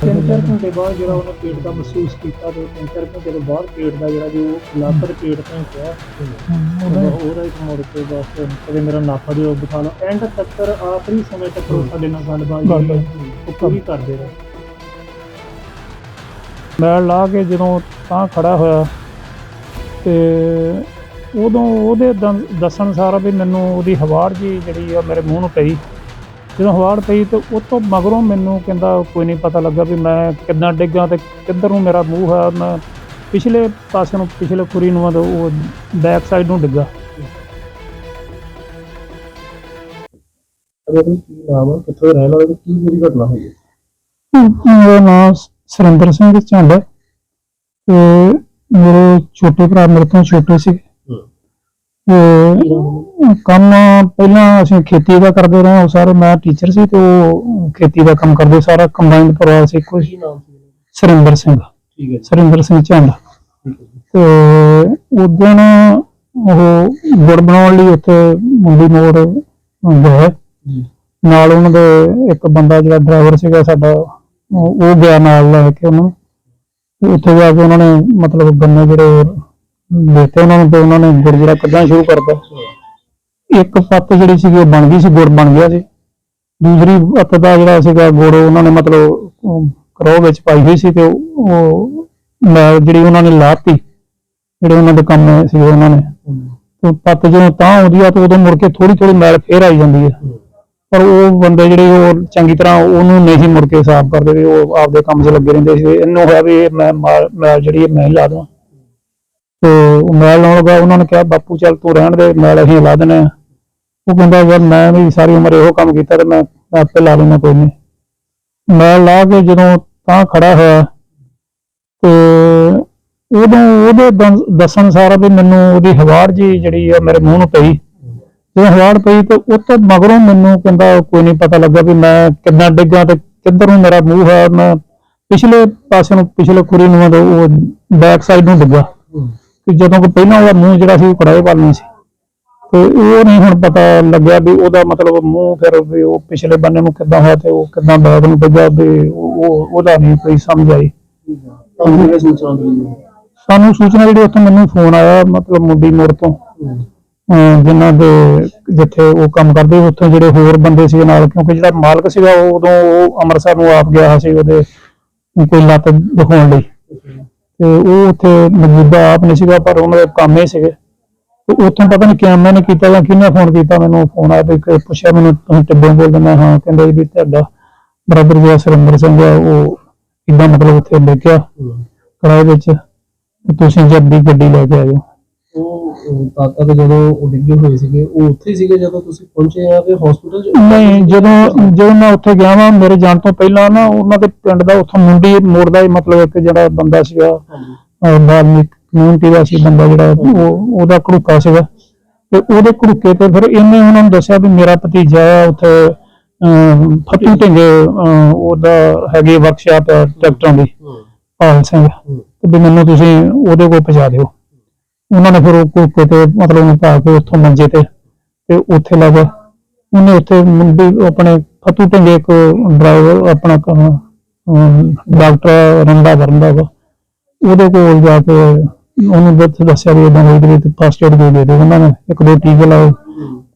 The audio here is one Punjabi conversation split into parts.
ਤਿੰਨ ਚਾਰ ਘੰਟੇ ਬਾਅਦ ਜਿਹੜਾ ਉਹਨੇ ਪੇਟ ਦਾ ਮਹਿਸੂਸ ਕੀਤਾ ਤੇ ਤਿੰਨ ਚਾਰ ਘੰਟੇ ਤੋਂ ਬਾਅਦ ਪੇਟ ਦਾ ਜਿਹੜਾ ਜੋ ਲੱਤ ਤੇ ਪੇਟ ਤੋਂ ਪਿਆ ਉਹਦਾ ਇੱਕ ਮੁੜ ਕੇ ਬਸ ਕਦੇ ਮੇਰਾ ਨਾਪਾ ਦਿਓ ਬਿਠਾ ਲਓ। ਐਂਡ ਤੱਕ ਆਖਰੀ ਸਮੇਂ ਤੱਕ ਉਹ ਸਾਡੇ ਨਾਲ ਗੱਲਬਾਤ ਉਹ ਪੂਰੀ ਕਰਦੇ ਰਹੇ। ਮੈਂ ਲਾ ਕੇ ਜਦੋਂ ਤਾਂ ਖੜਾ ਹੋਇਆ ਤੇ ਉਦੋਂ ਉਹਦੇ ਦੰ- ਦੱਸਣ ਸਾਰਾ ਵੀ ਮੈਨੂੰ ਉਹਦੀ ਹਵਾੜ ਜੀ ਜਿਹੜੀ ਆ ਮੇਰੇ ਮੂੰਹ ਨੂੰ ਪਈ। ਜਦੋਂ ਹਵਾੜ ਪਈ ਤੇ ਉਹ ਤੋਂ ਮਗਰੋਂ ਮੈਨੂੰ ਕਹਿੰਦਾ ਕੋਈ ਨਹੀਂ ਪਤਾ ਲੱਗਾ ਵੀ ਮੈਂ ਕਿੱਦਾਂ ਡਿੱਗਾ ਤੇ ਕਿੱਧਰ ਨੂੰ ਮੇਰਾ ਮੂੰਹ ਹੈ। ਮੈਂ ਪਿਛਲੇ ਪਾਸੇ ਨੂੰ ਪਿਛਲੇ ਖੁਰੀ ਨੂੰ ਮਤਲਬ ਉਹ ਬੈਕ ਸਾਈਡ ਨੂੰ ਡਿੱਗਾ। ਅਰੇ ਕੀ ਨਾਮ ਹੈ ਕਿੱਥੋਂ ਰਹਿਣ ਵਾਲੇ? ਕੀ ਪੂਰੀ ਘਟਨਾ ਹੋਈ ਹੈ ਮੇਰਾ ਨਾਮ ਸੁਰਿੰਦਰ ਸਿੰਘ ਝੰਡ ਤੇ ਮੇਰੇ ਛੋਟੇ ਭਰਾ ਮੇਰੇ ਤੋਂ ਛੋਟੇ ਸੀ ਤੇ ਕੰਮ ਪਹਿਲਾਂ ਅਸੀਂ ਖੇਤੀ ਦਾ ਕਰਦੇ ਰਹੇ ਉਹ ਸਾਰੇ ਮੈਂ ਟੀਚਰ ਸੀ ਤੇ ਉਹ ਖੇਤੀ ਦਾ ਕੰਮ ਕਰਦੇ ਸਾਰਾ ਕੰਬਾਈਨਡ ਪਰਿਵਾਰ ਸੀ ਕੋਈ ਕੀ ਨਾਮ ਸੀ ਸੁਰਿੰਦਰ ਸਿੰਘ। ਠੀਕ ਹੈ ਸੁਰਿੰਦਰ ਸਿੰਘ ਹੈ ਤੇ ਉਦੋਂ ਉਹ ਗੁੜ ਬਣਾਉਣ ਲਈ ਉੱਥੇ ਮੁੰਡੀ ਮੋੜ ਗਏ। ਨਾਲ ਉਹਨਾਂ ਦੇ ਇੱਕ ਬੰਦਾ ਜਿਹੜਾ ਡਰਾਈਵਰ ਸੀਗਾ ਸਾਡਾ ਉਹ ਗਿਆ ਨਾਲ ਲੈ ਕੇ ਉਹਨੂੰ ਉੱਥੇ ਜਾ ਕੇ ਉਹਨਾਂ ਨੇ ਮਤਲਬ ਗੰਨੇ ਜਿਹੜੇ ਦਿੱਤੇ ਉਹਨਾਂ ਨੂੰ ਤੇ ਉਹਨਾਂ ਨੇ ਗੁੜ ਜਿਹੜਾ ਕੱਢਣਾ ਸ਼ੁਰੂ ਕਰਤਾ। ਇੱਕ ਪੱਤ ਜਿਹੜੀ ਸੀਗੀ ਉਹ ਬਣ ਗਈ ਸੀ, ਗੁੜ ਬਣ ਗਿਆ ਸੀ। ਦੂਸਰੀ ਪੱਤ ਦਾ ਜਿਹੜਾ ਸੀਗਾ ਗੁੜ, ਉਹਨਾਂ ਨੇ ਮਤਲਬ ਕਰੋ ਵਿੱਚ ਪਾਈ ਹੋਈ ਸੀ ਤੇ ਉਹ ਮੈਲ ਜਿਹੜੀ ਉਹਨਾਂ ਨੇ ਲਾਤੀ, ਜਿਹੜੇ ਉਹਨਾਂ ਦੇ ਕੰਮ ਸੀ ਉਹਨਾਂ ਨੇ। ਤੇ ਪੱਤ ਜਦੋਂ ਤਾਂ ਆਉਂਦੀ ਆ ਤੇ ਉਦੋਂ ਮੁੜ ਕੇ ਥੋੜੀ ਥੋੜੀ ਮੈਲ ਫੇਰ ਆਈ ਜਾਂਦੀ ਹੈ ਪਰ ਉਹ ਬੰਦੇ ਜਿਹੜੇ ਉਹ ਚੰਗੀ ਤਰ੍ਹਾਂ ਉਹਨੂੰ ਨਹੀਂ ਮੁੜ ਕੇ ਸਾਫ਼ ਕਰਦੇ ਵੀ ਉਹ ਆਪਦੇ ਕੰਮ 'ਚ ਲੱਗੇ ਰਹਿੰਦੇ ਸੀ। ਇਹਨੂੰ ਹੋਇਆ ਵੀ ਇਹ ਮੈਂ ਮਾਲ- ਮੈਲ ਜਿਹੜੀ ਮੈਂ ਲਾ ਦਵਾਂ। ਤੇ ਮੈਲ ਲਾਉਣ ਲੱਗਾ ਉਹਨਾਂ ਨੇ ਕਿਹਾ, ਬਾਪੂ ਚੱਲ ਤੂੰ ਰਹਿਣ ਦੇ ਮੈਲ ਅਸੀਂ ਲਾ ਦਿੰਦੇ ਆ ਉਹ ਕਹਿੰਦਾ, ਯਾਰ ਮੈਂ ਵੀ ਸਾਰੀ ਉਮਰ ਇਹੋ ਕੰਮ ਕੀਤਾ ਤੇ ਮੈਂ ਆਪੇ ਲਾ ਲੈਣਾ ਕੋਈ ਨਹੀਂ। ਮੈਲ ਲਾ ਕੇ ਜਦੋਂ ਤਾਂ ਖੜਾ ਹੋਇਆ ਤੇ ਉਦੋਂ ਉਹਦੇ ਦੱਸਣ ਸਾਰਾ ਵੀ ਮੈਨੂੰ ਉਹਦੀ ਹਵਾੜ ਜੀ ਜਿਹੜੀ ਆ ਮੇਰੇ ਮੂੰਹ ਨੂੰ ਪਈ। ਜਦੋਂ ਹਵਾੜ ਪਈ ਤੇ ਉਹ ਤੋਂ ਮਗਰੋਂ ਮੈਨੂੰ ਕਹਿੰਦਾ, ਕੋਈ ਨਹੀਂ ਪਤਾ ਲੱਗਾ ਵੀ ਮੈਂ ਕਿੱਦਾਂ ਡਿੱਗਾ ਤੇ ਕਿੱਧਰ ਨੂੰ ਮੇਰਾ ਮੂੰਹ ਹੈ ਮੈਂ ਪਿਛਲੇ ਪਾਸੇ ਨੂੰ, ਪਿਛਲੇ ਖੁਰੀ ਨੂੰ ਉਹ ਬੈਕ ਸਾਈਡ ਨੂੰ ਡਿੱਗਾ ਤੇ ਜਦੋਂ ਕਿ ਪਹਿਲਾਂ ਉਹਦਾ ਮੂੰਹ ਜਿਹੜਾ ਸੀ ਉਹ ਕੜਾਏ ਵੱਲ ਨੂੰ ਸੀ। ਤੇ ਉਹ ਨਹੀਂ ਹੁਣ ਪਤਾ ਲੱਗਿਆ ਵੀ ਉਹਦਾ ਮਤਲਬ ਮੂੰਹ ਫਿਰ ਵੀ ਉਹ ਪਿਛਲੇ ਬੰਨੇ ਨੂੰ ਕਿੱਦਾਂ ਹੋਇਆ ਤੇ ਉਹ ਕਿੱਦਾਂ ਬੈਕ ਨੂੰ ਡਿੱਗਾ ਵੀ ਉਹ ਉਹ- ਉਹਦਾ ਨਹੀਂ ਕੋਈ ਸਮਝ ਆਈ। ਸਾਨੂੰ ਸੂਚਨਾ ਜਿਹੜੀ ਉੱਥੋਂ ਮੈਨੂੰ ਫੋਨ ਆਇਆ ਮਤਲਬ ਮੁੰਡੀ ਮੋੜ ਤੋਂ। ਜਿਨ੍ਹਾਂ ਦੇ ਜਿੱਥੇ ਉਹ ਕੰਮ ਕਰਦੇ ਉੱਥੋਂ ਜਿਹੜੇ ਹੋਰ ਬੰਦੇ ਸੀ ਨਾਲ ਕਿਉਂਕਿ ਜਿਹੜਾ ਮਾਲਕ ਸੀਗਾ ਉਹ ਉਦੋਂ ਉਹ ਅੰਮ੍ਰਿਤਸਰ ਨੂੰ ਆਪ ਗਿਆ ਸੀ ਉਹਦੇ ਕੋਈ ਲੱਤ ਦਿਖਾਉਣ ਲਈ। ਤੇ ਉਹ ਉੱਥੇ ਮੌਜੂਦਾ ਆਪ ਨਹੀਂ ਸੀਗਾ ਪਰ ਉਹਨਾਂ ਦੇ ਕੰਮ ਹੀ ਸੀਗੇ। ਤੇ ਉੱਥੋਂ ਪਤਾ ਨਹੀਂ ਕਿਵੇਂ ਨੇ ਕੀਤਾ ਜਾਂ ਕਿਹਨੇ ਫੋਨ ਕੀਤਾ ਮੈਨੂੰ ਫੋਨ ਆਇਆ ਤੇ ਪੁੱਛਿਆ ਮੈਨੂੰ ਤੁਸੀਂ ਟਿੱਬੋਂ ਬੋਲਦੇ? ਮੈਂ ਹਾਂ ਕਹਿੰਦੇ ਵੀ ਤੁਹਾਡਾ ਬ੍ਰਦਰ ਜਿਹੜਾ ਸੁਰਿੰਦਰ ਸਿੰਘ ਆ ਉਹ ਇਦਾਂ ਮਤਲਬ ਉੱਥੇ ਡਿੱਗਿਆ ਕਿਰਾਏ ਵਿੱਚ। ਤੁਸੀਂ ਜਲਦੀ ਗੱਡੀ ਲੈ ਕੇ ਆਇਓ ਉਹ ਅਹ, ਕਾਕਾ ਦੇ ਜਦੋਂ ਉਹ ਡਿੱਗੇ ਹੋਏ ਸੀਗੇ ਉਹ ਉੱਥੇ ਹੀ ਸੀਗੇ ਜਦੋਂ ਤੁਸੀਂ ਪਹੁੰਚੇ ਆ ਕਿ ਹਸਪੀਟਲ ਚ? ਨਹੀਂ ਜਦੋਂ ਜਦੋਂ ਮੈਂ ਉੱਥੇ ਗਿਆ ਵਾਂ ਮੇਰੇ ਜਾਣ ਤੋਂ ਪਹਿਲਾਂ ਨਾ ਉਹਨਾਂ ਦੇ ਪਿੰਡ ਦਾ ਉੱਥੋਂ ਮੁੰਡੀ ਮੋੜ ਦਾ ਹੀ ਮਤਲਬ ਇੱਕ ਜਿਹੜਾ ਬੰਦਾ ਸੀਗਾ ਹਾਂਜੀ। ਅਹ ਬਾਲਮਿਕ ਕਮਿਊਨਿਟੀ ਦਾ ਸੀ ਬੰਦਾ ਜਿਹੜਾ ਉਹ ਉਹਦਾ ਘੜੂਕਾ ਸੀਗਾ। ਤੇ ਉਹਦੇ ਘੜੂਕੇ ਤੇ ਫਿਰ ਇਹਨੇ ਉਹਨਾਂ ਨੂੰ ਦੱਸਿਆ ਵੀ ਮੇਰਾ ਭਤੀਜਾ ਆ ਉੱਥੇ ਅਹ, ਫੱਟੂ ਢਿੰਗੇ ਅਹ, ਉਹਦਾ ਹੈਗੀ ਵਰਕਸ਼ਾਪ ਟਰੈਕਟਰਾਂ ਦੀ ਪਾਲ ਸਿੰਘ ਤੇ ਵੀ ਮੈਨੂੰ ਤੁਸੀਂ ਉਹਦੇ ਕੋਲ ਪਹੁੰਚਾ ਦਿਓ। ਉਹਨਾਂ ਨੇ ਫਿਰ ਉਹ ਘੜੂਕੇ ਤੇ ਮਤਲਬ ਉਹਨੂੰ ਪਾ ਕੇ ਉੱਥੋਂ ਮੰਜੇ ਤੇ ਤੇ ਉੱਥੇ ਲੱਗਾ ਉਹਨੇ ਉੱਥੇ ਮੁੰਡੇ ਆਪਣੇ ਫੱਟੂ ਢਿੰਗੇ ਇੱਕ ਡਰਾਈਵਰ ਆਪਣਾ ਡਾਕਟਰ ਰੰਦਾ ਵਰੰਦਾ ਵਾ ਉਹਦੇ ਕੋਲ ਜਾ ਕੇ ਉਹਨੂੰ ਦੱਸ ਦੱਸਿਆ ਵੀ ਇਦਾਂ ਹੋਈ ਤੇ ਫਸਟ ਏਡ ਦੇ ਦੇ ਉਹਨਾਂ ਨੇ, ਇੱਕ ਦੋ ਟੀਕੇ ਲਾਏ।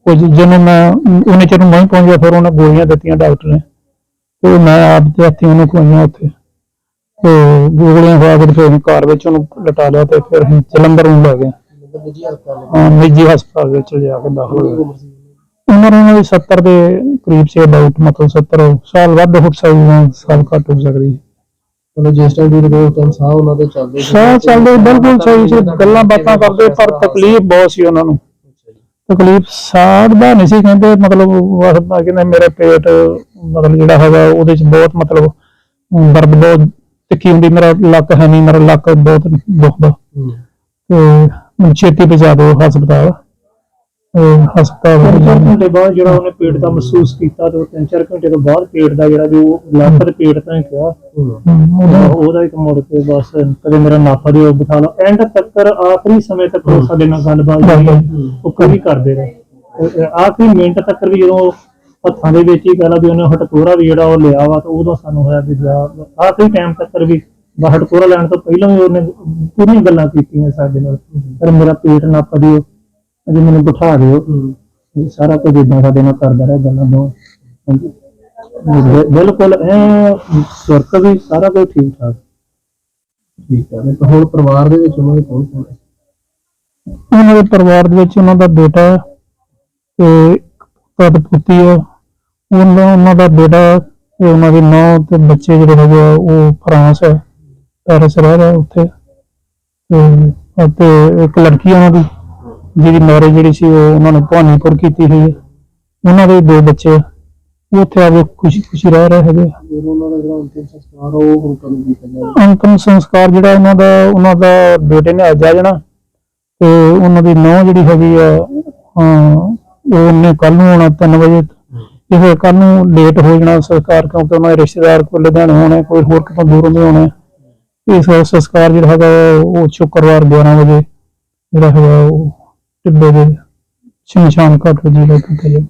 ਕੁਝ ਜਿਹਨੂੰ ਮੈਂ, ਉਹਨੇ ਚਿਰ ਨਹੀਂ ਪਹੁੰਚਿਆ, ਫਿਰ ਉਹਨੇ ਗੋਲੀਆਂ ਦਿੱਤੀਆਂ ਡਾਕਟਰ ਨੇ। ਤੇ ਮੈਂ ਆਪ ਦੇ ਹੱਥੀਂ ਉਹਨੂੰ ਖਵਾਈਆਂ ਉੱਥੇ। ਤੇ ਗੋਲੀਆਂ ਖਵਾ ਕੇ ਤੇ ਫਿਰ ਘਰ ਵਿੱਚ ਉਹਨੂੰ ਲਟਾ ਲਿਆ ਤੇ ਫਿਰ ਅਸੀਂ ਜਲੰਧਰ ਨੂੰ ਲੈ ਗਏ। ਮਤਲਬ ਜੀ ਹਸਪਤਾਲ ਹਾਂ, ਨਿੱਜੀ ਹਸਪਤਾਲ ਵਿੱਚ ਲਿਜਾ ਕੇ ਦਾਖਲ ਹੋਏ ਉਮਰ ਉਹਨਾਂ ਦੀ 70 ਦੇ ਕਰੀਬ ਸੀ ਅਬਾਊਟ ਮਤਲਬ 70 ਸਾਲ ਵੱਧ ਹੋ ਸਕਦੀ ਹੈ ਸਾਲ ਘੱਟ ਹੋ ਸਕਦੀ ਹੈ। ਮਤਲਬ ਜਿਸ ਟਾਈਮ ਦੀ ਰਿਪੋਰਟ ਸਾਹ ਉਹਨਾਂ ਦੇ ਚੱਲਦੇ ਸੀ। ਸਾਹ ਚੱਲਦੇ ਬਿਲਕੁਲ ਸਹੀ ਸੀ ਗੱਲਾਂ ਬਾਤਾਂ ਕਰਦੇ ਪਰ ਤਕਲੀਫ ਬਹੁਤ ਸੀ ਉਹਨਾਂ ਨੂੰ। ਤਕਲੀਫ ਸਾਹ ਦਾ ਨਹੀਂ ਸੀ ਕਹਿੰਦੇ ਮਤਲਬ ਮੈਂ ਕਹਿੰਦੇ ਮੇਰੇ ਪੇਟ ਮਤਲਬ ਜਿਹੜਾ ਹੈਗਾ ਉਹਦੇ ਚ ਬਹੁਤ ਮਤਲਬ ਦਰਦ ਬਹੁਤ ਤਿੱਖੀ ਹੁੰਦੀ ਮੇਰਾ ਲੱਕ ਹੈ ਨਹੀਂ ਮੇਰਾ ਲੱਕ ਬਹੁਤ ਦੁਖਦਾ। ਤੇ ਮੈਨੂੰ ਛੇਤੀ ਪਹੁੰਚਾ ਦਿਓ ਹਸਪਤਾਲ। ਤੇ ਹਸਪਤਾਲ ਤਿੰਨ ਚਾਰ ਘੰਟੇ ਬਾਅਦ ਜਿਹੜਾ ਉਹਨੇ ਪੇਟ ਦਾ ਮਹਿਸੂਸ ਕੀਤਾ ਤੇ ਉਹ ਤਿੰਨ ਚਾਰ ਘੰਟੇ ਤੋਂ ਬਾਅਦ ਪੇਟ ਦਾ ਜਿਹੜਾ ਜੋ ਲੱਤ ਤੇ ਪੇਟ ਤਾਂ ਹੀ ਹਮ, ਉਹਦਾ ਉਹਦਾ ਇੱਕ ਮੁੜ ਕੇ ਬਸ ਕਦੇ ਮੇਰਾ ਨਾਪਾ ਦਿਓ ਬਿਠਾ ਲਓ। ਐਂਡ ਤੱਕ ਆਖਰੀ ਸਮੇਂ ਤੱਕ ਉਹ ਸਾਡੇ ਨਾਲ ਗੱਲਬਾਤ ਜਿਹੜੀ ਉਹ ਪੂਰੀ ਕਰਦੇ ਰਹੇ। ਉਹ ਆਖਰੀ ਮਿੰਟ ਤੱਕ ਵੀ ਜਦੋਂ ਹੱਥਾਂ ਦੇ ਵਿੱਚ ਹੀ ਕਹਲਾ ਵੀ ਉਹਨੇ ਹਟਕੋਰਾ ਵੀ ਜਿਹੜਾ ਉਹ ਲਿਆ ਵਾ ਤੇ ਉਦੋਂ ਸਾਨੂੰ ਹੋਇਆ ਵੀ ਜਾ ਆਖਰੀ ਟਾਈਮ ਤੱਕ ਵੀ ਹਟਕੋਰਾ ਲੈਣ ਤੋਂ ਪਹਿਲਾਂ ਵੀ ਉਹਨੇ ਪੂਰੀਆਂ ਗੱਲਾਂ ਕੀਤੀਆਂ ਸਾਡੇ ਨਾਲ। ਪਰ ਮੇਰਾ ਪੇਟ ਨੱਪ ਦਿਓ ਅਜੇ ਮੈਨੂੰ ਬਿਠਾ ਦਿਓ। ਇਹ ਸਾਰਾ ਕੁਝ ਇਦਾਂ ਸਾਡੇ ਨਾਲ ਕਰਦਾ ਰਿਹਾ, ਗੱਲਾਂ ਦੋ ਬਿਲਕੁਲ, ਐ ਸੁਰਤ ਵੀ ਸਾਰਾ ਕੁਝ ਠੀਕ ਠਾਕ। ਠੀਕ ਹੈ ਤੇ ਹੁਣ ਪਰਿਵਾਰ ਦੇ ਵਿੱਚ ਉਹਨਾਂ ਦੇ ਕੌਣ ਕੌਣ ਹੈ ਉਹਨਾਂ ਦੇ ਪਰਿਵਾਰ ਦੇ ਵਿੱਚ ਉਹਨਾਂ ਦਾ ਬੇਟਾ ਤੇ ਪਦ ਪੁੱਤੀ ਹੈ ਉਹਨਾਂ ਉਹਨਾਂ ਦਾ ਬੇਟਾ ਤੇ ਉਹਨਾਂ ਦੀ ਨੌਂ ਤੇ ਬੱਚੇ ਜਿਹੜੇ ਹੈਗੇ ਆ ਉਹ ਫਰਾਂਸ ਹੈ ਪੈਰਿਸ ਰਹਿ ਰਿਹਾ ਉੱਥੇ। ਤੇ ਅਤੇ ਇੱਕ ਲੜਕੀ ਉਹਨਾਂ ਦੀ ਜਿਹਦੀ ਮੈਰਿਜ ਜਿਹੜੀ ਸੀ ਉਹ ਉਹਨਾਂ ਨੇ ਭਵਾਨੀਪੁਰ ਕੀਤੀ ਹੋਈ ਹੈ। ਉਹਨਾਂ ਦੇ ਦੋ ਬੱਚੇ। ਉਹ ਉੱਥੇ ਆ ਕੇ ਖੁਸ਼ੀ ਖੁਸ਼ੀ ਰਹਿ ਰਹੇ ਹੈਗੇ ਉਹਨਾਂ ਦਾ ਜਿਹੜਾ ਅੰਤਿਮ ਸੰਸਕਾਰ ਉਹ ਹੁਣ ਕਦੋਂ ਕੀਤਾ ਜਾਏਗਾ ਅੰਤਮ ਸੰਸਕਾਰ ਜਿਹੜਾ ਉਹਨਾਂ ਦਾ ਉਹਨਾਂ ਦਾ ਬੇਟੇ ਨੇ ਅੱਜ ਆ ਜਾਣਾ। ਤੇ ਉਹਨਾਂ ਦੀ ਨੌਂ ਜਿਹੜੀ ਹੈਗੀ ਆ ਹਾਂ ਉਹ ਉਹਨੇ ਕੱਲ ਨੂੰ ਆਉਣਾ 3 ਵਜੇ। ਇਹ ਕੱਲ ਨੂੰ ਲੇਟ ਹੋ ਜਾਣਾ ਸੰਸਕਾਰ ਕਿਉਂਕਿ ਉਹਨਾਂ ਦੇ ਰਿਸ਼ਤੇਦਾਰ ਕੋਈ ਲੁਧਿਆਣੇ ਹੋਣੇ, ਕੋਈ ਹੋਰ ਕਿਤੋਂ ਦੂਰੋਂ ਦੇ ਹੋਣੇ। ਇਸ ਸੰਸਕਾਰ ਜਿਹੜਾ ਹੈਗਾ ਉਹ ਸ਼ੁੱਕਰਵਾਰ 11 ਵਜੇ ਜਿਹੜਾ ਹੈਗਾ ਉਹ ਟਿੱਬੇ ਦੇ ਸ਼ਮਸ਼ਾਨ ਘਾਟ ਵਿੱਚ ਜਿਹੜਾ ਕੀਤਾ ਜਾਏ